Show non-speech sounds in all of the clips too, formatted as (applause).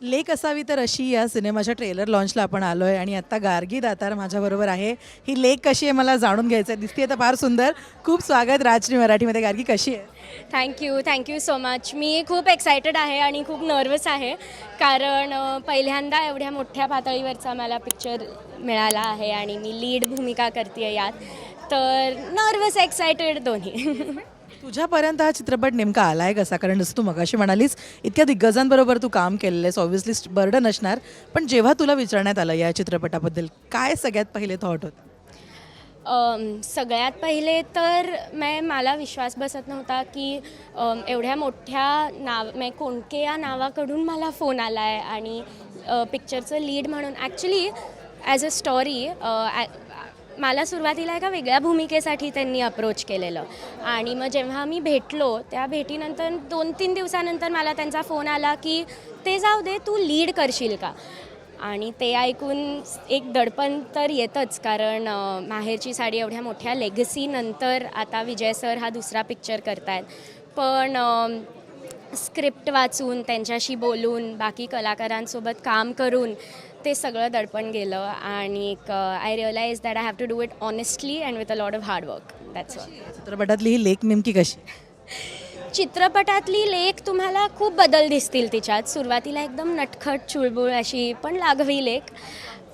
लेक असावी तर अशी या सिनेमाच्या ट्रेलर लॉन्चला आपण आलो आहे आणि आत्ता गार्गी दातार माझ्याबरोबर आहे. ही लेक कशी आहे मला जाणून घ्यायचं आहे दिसते तर फार सुंदर. खूप स्वागत राजनी मराठीमध्ये. गार्गी कशी आहे? Thank you thank you so much मी खूप एक्सायटेड आहे आणि खूप नर्वस आहे. कारण पहिल्यांदा एवढ्या मोठ्या पातळीवरचा मला पिक्चर मिळाला आहे आणि मी लीड भूमिका करते यात. तर नर्वस एक्सायटेड दोन्ही. (laughs) तुझ्यापर्यंत हा चित्रपट नेमका आलाय कसा? कारण जसं तू मगाशी म्हणालीस इतक्या दिग्गजांबरोबर तू काम केलेलं आहेस ऑब्व्हियसली बर्डन असणार. पण जेव्हा तुला विचारण्यात आलं या चित्रपटाबद्दल काय सगळ्यात पहिले थॉट होतं? सगळ्यात पहिले तर मैं मला विश्वास बसत नव्हता की एवढ्या मोठ्या नाव मैं कोणके या नावाकडून मला फोन आला आहे आणि पिक्चरचं लीड म्हणून ॲक्च्युली ॲज अ स्टोरी मला सुरुवातीला एका वेगळ्या भूमिकेसाठी त्यांनी अप्रोच केलेलं. आणि मग जेव्हा मी भेटलो त्या भेटीनंतर दोन तीन दिवसानंतर मला त्यांचा फोन आला की ते जाऊ दे तू लीड करशील का? आणि ते ऐकून एक दडपण तर येतंच कारण माहेरची साडी एवढ्या मोठ्या लेगसीनंतर आता विजय सर हा दुसरा पिक्चर करतायत. पण स्क्रिप्ट वाचून त्यांच्याशी बोलून बाकी कलाकारांसोबत काम करून ते सगळं दडपण गेलं आणि I realise that I have to do it honestly and with a lot of hard work that's चित्रपटातली ही लेक नेमकी कशी? चित्रपटातली लेख तुम्हाला खूप बदल दिसतील तिच्यात. सुरुवातीला एकदम नटखट चुळबुळ अशी पण लागवी लेख.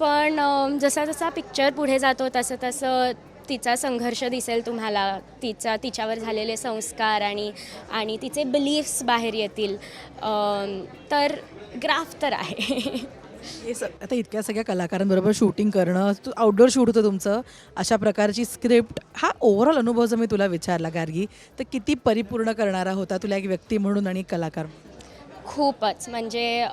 पण जसा जसा पिक्चर पुढे जातो तसं तसं तिचा संघर्ष दिसेल तुम्हाला. तिचा तिच्यावर झालेले संस्कार आणि आणि तिचे बिलीफ्स बाहेर येतील. तर ग्राफ तर आहे. (laughs) हे स आता इतक्या सगळ्या कलाकारांबरोबर शूटिंग करणं तू आउटडोर शूट होतं तुमचं अशा प्रकारची स्क्रिप्ट हा ओव्हरऑल अनुभव जर मी तुला विचारला गार्गी तर किती परिपूर्ण करणारा होता तुला एक व्यक्ती म्हणून आणि कलाकार म्हणून? खूपच. म्हणजे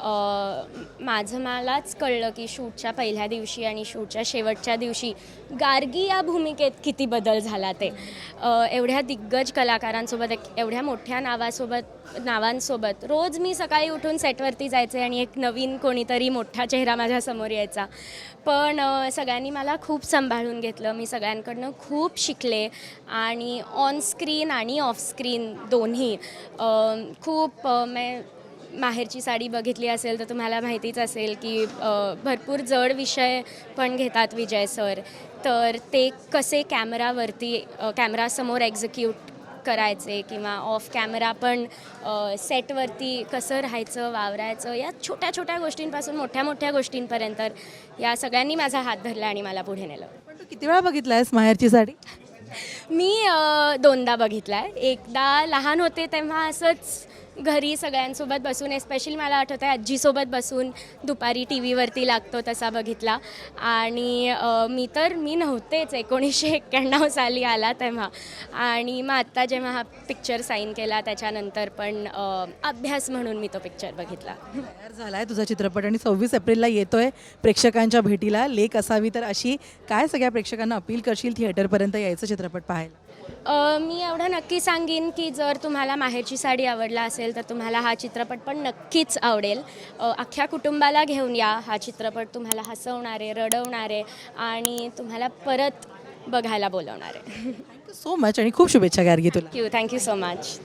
माझं मलाच कळलं की शूटच्या पहिल्या दिवशी आणि शूटच्या शेवटच्या दिवशी गार्गी या भूमिकेत किती बदल झाला ते. एवढ्या दिग्गज कलाकारांसोबत एक एवढ्या मोठ्या नावासोबत नावांसोबत रोज मी सकाळी उठून सेटवरती जायचे आणि एक नवीन कोणीतरी मोठा चेहरा माझ्यासमोर यायचा. पण सगळ्यांनी मला खूप सांभाळून घेतलं. मी सगळ्यांकडनं खूप शिकले आणि ऑन स्क्रीन आणि ऑफ स्क्रीन दोन्ही. खूप मे माहेरची साडी बघितली असेल तर तुम्हाला माहितीच असेल की भरपूर जड विषय पण घेतात विजय सर. तर ते कसे कॅमेरावरती कॅमेरासमोर एक्झिक्यूट करायचे किंवा ऑफ कॅमेरा पण सेटवरती कसं राहायचं वावरायचं या छोट्या छोट्या गोष्टींपासून मोठ्या मोठ्या गोष्टींपर्यंत या सगळ्यांनी माझा हात धरला आणि मला पुढे नेलं. पण तू किती वेळा बघितलायस माहेरची साडी? मी दोनदा बघितला आहे एकदा लहान होते तेव्हा असंच घरी सगळ्यांसोबत बसून एस्पेशली मला आठवतं आहे आजीसोबत बसून दुपारी टी व्हीवरती लागतो तसा बघितला. आणि मी तर मी नव्हतेच एकोणीसशे एक्क्याण्णव साली आला तेव्हा. आणि मग आत्ता जेव्हा हा पिक्चर साईन केला त्याच्यानंतर पण अभ्यास म्हणून मी तो पिक्चर बघितला. तयार आहे तुझा चित्रपट आणि सव्वीस एप्रिलला येतो आहे प्रेक्षकांच्या भेटीला. लेक असावी तर अशी काय सगळ्या प्रेक्षकांना अपील करशील थिएटरपर्यंत यायचं चित्रपट पाहायला? अ, मी एवढं नक्की सांगेन की जर तुम्हाला माहेरची साडी आवडला असेल तर तुम्हाला हा चित्रपट पण नक्कीच आवडेल. अ, अख्ख्या कुटुंबाला घेऊन या. हा चित्रपट तुम्हाला हसवणारे रडवणारे आणि तुम्हाला परत बघायला बोलवणारे. थँक्यू सो मच आणि खूप शुभेच्छा गार्गी तुला. Thank you thank you so much